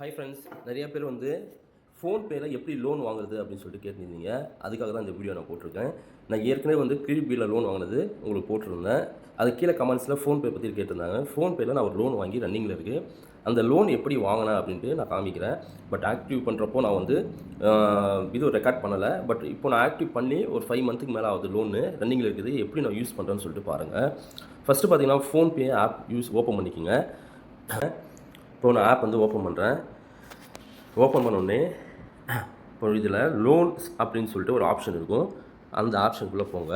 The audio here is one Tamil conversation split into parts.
ஹாய் ஃப்ரெண்ட்ஸ் நிறைய பேர் வந்து ஃபோன்பேயில் எப்படி லோன் வாங்குறது அப்படின்னு சொல்லிட்டு கேட்டிருந்தீங்க. அதுக்காக தான் இந்த வீடியோ நான் போட்டிருக்கேன். நான் ஏற்கனவே வந்து கிரிபியில் லோன் வாங்கினது உங்களுக்கு போட்டிருந்தேன். அது கீழே கமெண்ட்ஸில் ஃபோன்பே பற்றி கேட்டிருந்தாங்க. ஃபோன்பேயில் நான் ஒரு லோன் வாங்கி ரன்னிங்கில் இருக்குது அந்த லோன் எப்படி வாங்கினேன் அப்படின்ட்டு நான் காமிக்கிறேன். பட் ஆக்டிவ் பண்ணுறப்போ நான் வந்து இது ரெக்கார்ட் பண்ணலை. பட் இப்போ நான் ஆக்டிவ் பண்ணி ஒரு ஃபைவ் மந்த்துக்கு மேலே ஆகுது லோனு ரன்னிங்கில் இருக்குது. எப்படி நான் யூஸ் பண்ணுறேன்னு சொல்லிட்டு பாருங்கள் ஃபஸ்ட்டு பார்த்தீங்கன்னா ஃபோன்பே ஆப் யூஸ் ஓப்பன் பண்ணிக்கோங்க. இப்போ நான் ஆப் வந்து ஓப்பன் பண்ணுறேன் ஓப்பன் பண்ணோடனே இப்போ இதில் லோன்ஸ் அப்படின்னு சொல்லிட்டு ஒரு ஆப்ஷன் இருக்கும். அந்த ஆப்ஷனுக்குள்ளே போங்க.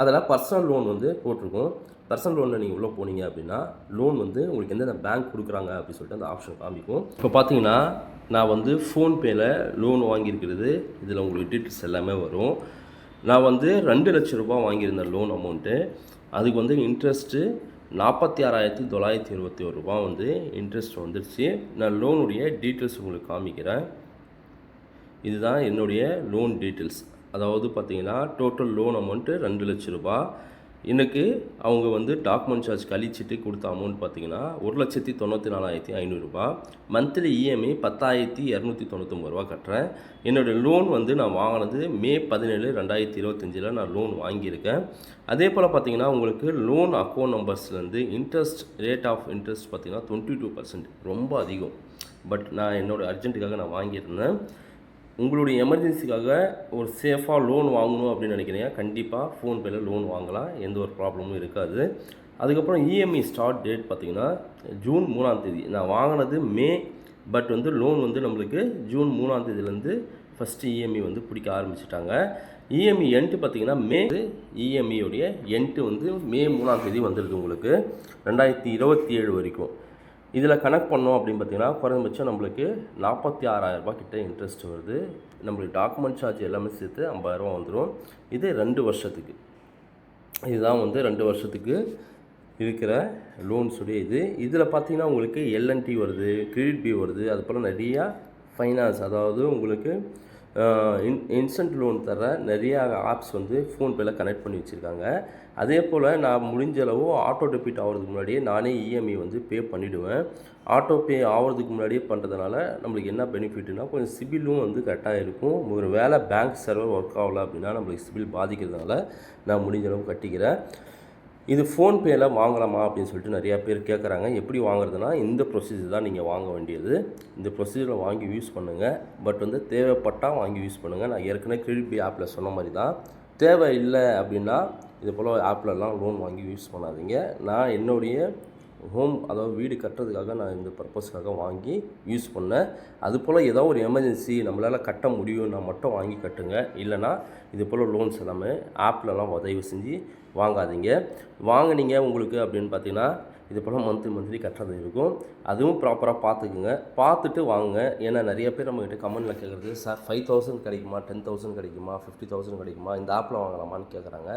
அதில் பர்சனல் லோன் வந்து போட்டிருக்கும். பர்சனல் லோனில் நீங்கள் உள்ளே போனீங்க அப்படின்னா லோன் வந்து உங்களுக்கு எந்தெந்த பேங்க் கொடுக்குறாங்க அப்படின்னு சொல்லிட்டு அந்த ஆப்ஷன் காமிக்கும். இப்போ பார்த்தீங்கன்னா நான் வந்து ஃபோன்பேயில் லோன் வாங்கியிருக்கிறது. இதில் உங்களுக்கு டீட்டெயில்ஸ் எல்லாமே வரும். நான் வந்து ரெண்டு லட்ச ரூபாய் வாங்கியிருந்தேன் லோன் அமௌண்ட்டு அதுக்கு வந்து இன்ட்ரெஸ்ட்டு நாற்பத்தி ஆறாயிரத்தி தொள்ளாயிரத்தி இருபத்தி ஒரு ரூபா வந்து இன்ட்ரெஸ்ட் வந்துடுச்சு நான் லோனுடைய டீட்டெயில்ஸ் உங்களுக்கு காமிக்கிறேன். இதுதான் என்னுடைய லோன் டீட்டெயில்ஸ் அதாவது பார்த்தீங்கன்னா டோட்டல் லோன் அமௌண்ட்டு ரெண்டு லட்ச ரூபா. எனக்கு அவங்க வந்து டாக்குமெண்ட் சார்ஜ் கழிச்சிட்டு கொடுத்த அமௌண்ட் பார்த்தீங்கன்னா ஒரு லட்சத்தி தொண்ணூற்றி நாலாயிரத்தி ஐநூறுரூபா மந்த்லி இஎம்ஐ பத்தாயிரத்தி இரநூத்தி தொண்ணூத்தொம்பது ரூபா கட்டுறேன். என்னுடைய லோன் வந்து நான் வாங்கினது மே பதினேழு ரெண்டாயிரத்தி இருபத்தஞ்சில் நான் லோன் வாங்கியிருக்கேன். அதே போல் பார்த்தீங்கன்னா உங்களுக்கு லோன் அக்கௌண்ட் நம்பர்ஸ்லேருந்து இன்ட்ரெஸ்ட் ரேட் ஆஃப் இன்ட்ரெஸ்ட் பார்த்தீங்கன்னா டுவெண்ட்டி டூ பர்சன்ட் ரொம்ப அதிகம். பட் நான் என்னோட அர்ஜென்ட்டுக்காக நான் வாங்கியிருந்தேன். உங்களுடைய எமர்ஜென்சிக்காக ஒரு சேஃபாக லோன் வாங்கணும் அப்படின்னு நினைக்கிறீங்க. கண்டிப்பாக ஃபோன்பேயில் லோன் வாங்கலாம். எந்த ஒரு ப்ராப்ளமும் இருக்காது. அதுக்கப்புறம் இஎம்ஐ ஸ்டார்ட் டேட் பார்த்திங்கன்னா ஜூன் மூணாம் தேதி. நான் வாங்கினது மே பட் வந்து லோன் வந்து நம்மளுக்கு ஜூன் மூணாம் தேதியிலேருந்து ஃபஸ்ட்டு இஎம்ஐ வந்து பிடிக்க ஆரம்பிச்சிட்டாங்க. இஎம்ஐ என்ட்டு பார்த்தீங்கன்னா மே இஎம்ஐயுடைய எண்ட்டு வந்து மே மூணாம் தேதி வந்துடுது உங்களுக்கு. ரெண்டாயிரத்தி இருபத்தி ஏழு வரைக்கும். இதில் கனெக்ட் பண்ணோம் அப்படின்னு பார்த்தீங்கன்னா குறைந்தபட்சம் நம்மளுக்கு நாற்பத்தி ஆறாயிரம் ரூபாய் கிட்ட இன்ட்ரெஸ்ட் வருது. நம்மளுக்கு டாக்குமெண்ட் சார்ஜ் எல்லாமே சேர்த்து ஐம்பதாயிரரூபா வந்துடும் இது ரெண்டு வருஷத்துக்கு. இதுதான் வந்து ரெண்டு வருஷத்துக்கு இருக்கிற லோன்ஸுடைய இது. இதில் பார்த்தீங்கன்னா உங்களுக்கு எல்என்டி வருது கிரெடிட் பி வருது. அது போல் நிறையா ஃபைனான்ஸ் அதாவது உங்களுக்கு இன் இன்ஸ்டன்ட் லோன் தர நிறையா ஆப்ஸ் வந்து ஃபோன்பேயில் கனெக்ட் பண்ணி வச்சுருக்காங்க. அதே போல் நான் முடிஞ்ச அளவு ஆட்டோ டெபிட் ஆகிறதுக்கு முன்னாடியே நானே இஎம்ஐ வந்து பே பண்ணிவிடுவேன் ஆட்டோ பே ஆகிறதுக்கு முன்னாடியே பண்ணுறதுனால நம்மளுக்கு என்ன பெனிஃபிட்னா கொஞ்சம் சிபிலும் வந்து கரெக்டாக இருக்கும். ஒரு வேலை பேங்க் சர்வர் ஒர்க் ஆகலை அப்படின்னா நம்மளுக்கு சிபில் பாதிக்கிறதுனால நான் முடிஞ்ச அளவு கட்டிக்கிறேன். இது ஃபோன்பேயில் வாங்கலாமா அப்படின்னு சொல்லிட்டு நிறையா பேர் கேட்குறாங்க எப்படி வாங்குறதுனா இந்த ப்ரொசீஜர் தான் நீங்கள் வாங்க வேண்டியது. இந்த ப்ரொசீஜரில் வாங்கி யூஸ் பண்ணுங்கள் பட் வந்து தேவைப்பட்டால் வாங்கி யூஸ் பண்ணுங்கள் நான் ஏற்கனவே கிரெடிட் பி ஆப்பில் சொன்ன மாதிரி தான். தேவை இல்லை அப்படின்னா இது போல் ஆப்லலாம் லோன் வாங்கி யூஸ் பண்ணாதீங்க. நான் என்னுடைய ஹோம் அதாவது வீடு கட்டுறதுக்காக நான் இந்த பர்பஸ்க்காக வாங்கி யூஸ் பண்ணேன். அது போல் ஏதோ ஒரு எமர்ஜென்சி நம்மளால் கட்ட முடியும்னா மட்டும் வாங்கி கட்டுங்க. இல்லைனா இது போல் லோன்ஸ் எல்லாமே ஆப்லலாம் உதவி செஞ்சு வாங்காதீங்க. வாங்குனீங்க உங்களுக்கு அப்படின்னு பார்த்தீங்கன்னா இது போல் மந்த்லி மந்த்லி கட்டுறது இருக்கும். அதுவும் ப்ராப்பராக பார்த்துக்குங்க. பார்த்துட்டு வாங்க ஏன்னா நிறைய பேர் நம்மகிட்ட கமெண்டில் கேட்குறது சார் ஃபைவ் தௌசண்ட் கிடைக்குமா? டென் தௌசண்ட் கிடைக்குமா? ஃபிஃப்டி தௌசண்ட் கிடைக்குமா? இந்த ஆப்பில் வாங்கலாமான்னு கேட்குறாங்க.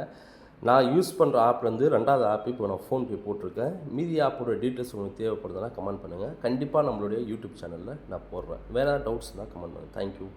நான் யூஸ் பண்ணுற ஆப்லேருந்து ரெண்டாவது ஆப் இப்போ நான் ஃபோன்பே போட்டிருக்கேன். மீதி ஆப்போட டீட்டெயில்ஸ் உங்களுக்கு தேவைப்படுதுன்னா கமெண்ட் பண்ணுங்கள் கண்டிப்பாக நம்மளுடைய யூடியூப் சேனலில் நான் போடுறேன். வேறு டவுட்ஸ்னால் கமெண்ட் பண்ணுங்கள் தேங்க்யூ